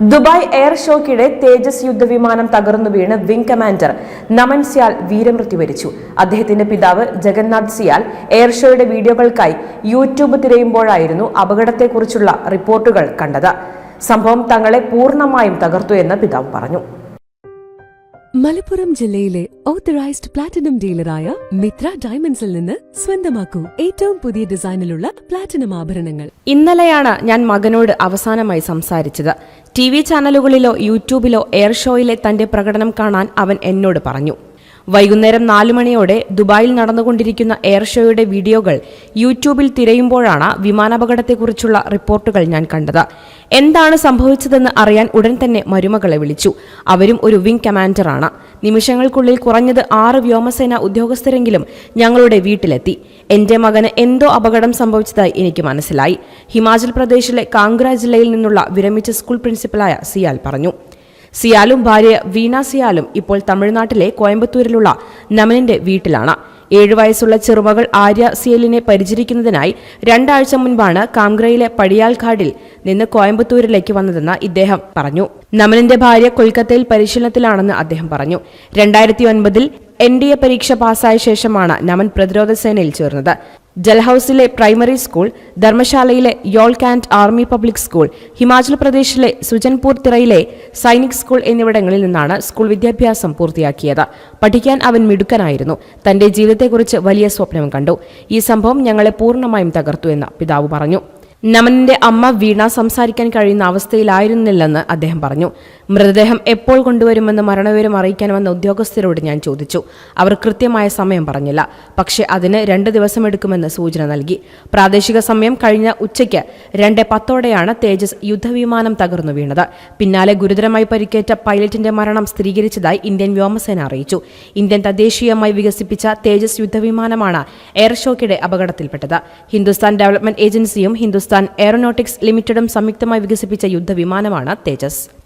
Dubai air ഷോക്കിടെ തേജസ് യുദ്ധവിമാനം തകർന്നു വീണ് wing commander Naman CIAL വീരമൃത്യു വരിച്ചു. അദ്ദേഹത്തിന്റെ പിതാവ് ജഗന്നാഥ് സിയാൽ എയർ ഷോയുടെ വീഡിയോകൾക്കായി യൂട്യൂബ് തിരയുമ്പോഴായിരുന്നു അപകടത്തെക്കുറിച്ചുള്ള റിപ്പോർട്ടുകൾ കണ്ടത്. സംഭവം തങ്ങളെ പൂർണമായും തകർത്തു എന്ന് പിതാവ് പറഞ്ഞു. മലപ്പുറം ജില്ലയിലെ ഓത്തറൈസ്ഡ് പ്ലാറ്റിനം ഡീലറായ മിത്ര ഡയമണ്ട്സിൽ നിന്ന് സ്വന്തമാക്കൂ ഏറ്റവും പുതിയ ഡിസൈനിലുള്ള പ്ലാറ്റിനം ആഭരണങ്ങൾ. ഇന്നലെയാണ് ഞാൻ മകനോട് അവസാനമായി സംസാരിച്ചത്. ടി വി ചാനലുകളിലോ യൂട്യൂബിലോ എയർ ഷോയിലെ തന്റെ പ്രകടനം കാണാൻ അവൻ എന്നോട് പറഞ്ഞു. വൈകുന്നേരം നാലു മണിയോടെ ദുബായിൽ നടന്നുകൊണ്ടിരിക്കുന്ന എയർ ഷോയുടെ വീഡിയോകൾ യൂട്യൂബിൽ തിരയുമ്പോഴാണ് വിമാനാപകടത്തെക്കുറിച്ചുള്ള റിപ്പോർട്ടുകൾ ഞാൻ കണ്ടത്. എന്താണ് സംഭവിച്ചതെന്ന് അറിയാൻ ഉടൻ തന്നെ മരുമകളെ വിളിച്ചു. അവരും ഒരു വിംഗ് കമാൻഡറാണ്. നിമിഷങ്ങൾക്കുള്ളിൽ കുറഞ്ഞത് ആറ് വ്യോമസേന ഉദ്യോഗസ്ഥരെങ്കിലും ഞങ്ങളുടെ വീട്ടിലെത്തി. എന്റെ മകന് എന്തോ അപകടം സംഭവിച്ചതായി എനിക്ക് മനസ്സിലായി. ഹിമാചൽ പ്രദേശിലെ കാംഗ്ര ജില്ലയിൽ നിന്നുള്ള വിരമിച്ച സ്കൂൾ പ്രിൻസിപ്പലായ സിയാൽ പറഞ്ഞു. സിയാലും ഭാര്യ വീണ സിയാലും ഇപ്പോൾ തമിഴ്നാട്ടിലെ കോയമ്പത്തൂരിലുള്ള നമനിന്റെ വീട്ടിലാണ്. ഏഴു വയസ്സുള്ള ചെറുമകൾ ആര്യ സിയലിനെ പരിചരിക്കുന്നതിനായി രണ്ടാഴ്ച മുൻപാണ് കാംഗ്രയിലെ പടിയാൽഘാടിൽ നിന്ന് കോയമ്പത്തൂരിലേക്ക് വന്നതെന്ന് ഇദ്ദേഹം പറഞ്ഞു. നമനിന്റെ ഭാര്യ കൊൽക്കത്തയിൽ പരിശീലനത്തിലാണെന്ന് അദ്ദേഹം പറഞ്ഞു. രണ്ടായിരത്തി ഒൻപതിൽ എൻ ഡി എ പരീക്ഷ പാസായ ശേഷമാണ് നമൻ പ്രതിരോധ സേനയിൽ ചേർന്നത്. ജൽഹൌസിലെ primary school ധർമ്മശാലയിലെ Yol cantt army public school Himachal പ്രദേശിലെ സുജൻപൂർ തിറയിലെ സൈനിക് സ്കൂൾ എന്നിവിടങ്ങളിൽ നിന്നാണ് സ്കൂൾ വിദ്യാഭ്യാസം പൂർത്തിയാക്കിയത്. പഠിക്കാൻ അവൻ മിടുക്കനായിരുന്നു. തന്റെ ജീവിതത്തെക്കുറിച്ച് വലിയ സ്വപ്നം കണ്ടു. ഈ സംഭവം ഞങ്ങളെ പൂർണമായും തകർത്തു എന്ന് പിതാവ് പറഞ്ഞു. നമനിന്റെ അമ്മ വീണ സംസാരിക്കാൻ കഴിയുന്ന അവസ്ഥയിലായിരുന്നില്ലെന്ന് അദ്ദേഹം പറഞ്ഞു. മൃതദേഹം എപ്പോൾ കൊണ്ടുവരുമെന്ന് മരണവിവരം അറിയിക്കാൻ വന്ന ഉദ്യോഗസ്ഥരോട് ഞാൻ ചോദിച്ചു. അവർ കൃത്യമായ സമയം പറഞ്ഞില്ല. പക്ഷേ അതിന് രണ്ട് ദിവസമെടുക്കുമെന്ന് സൂചന നൽകി. പ്രാദേശിക സമയം കഴിഞ്ഞ ഉച്ചയ്ക്ക് രണ്ട് പത്തോടെയാണ് തേജസ് യുദ്ധവിമാനം തകർന്നു വീണത്. പിന്നാലെ ഗുരുതരമായി പരിക്കേറ്റ പൈലറ്റിന്റെ മരണം സ്ഥിരീകരിച്ചതായി ഇന്ത്യൻ വ്യോമസേന അറിയിച്ചു. ഇന്ത്യൻ തദ്ദേശീയമായി വികസിപ്പിച്ച തേജസ് യുദ്ധവിമാനമാണ് എയർ ഷോക്കിടെ അപകടത്തിൽപ്പെട്ടത്. ഹിന്ദുസ്ഥാൻ ഡെവലപ്മെന്റ് ഏജൻസിയും ഹിന്ദുസ്ഥാൻ എയറോനോട്ടിക്സ് ലിമിറ്റഡും സംയുക്തമായി വികസിപ്പിച്ച യുദ്ധവിമാനമാണ് Tejas.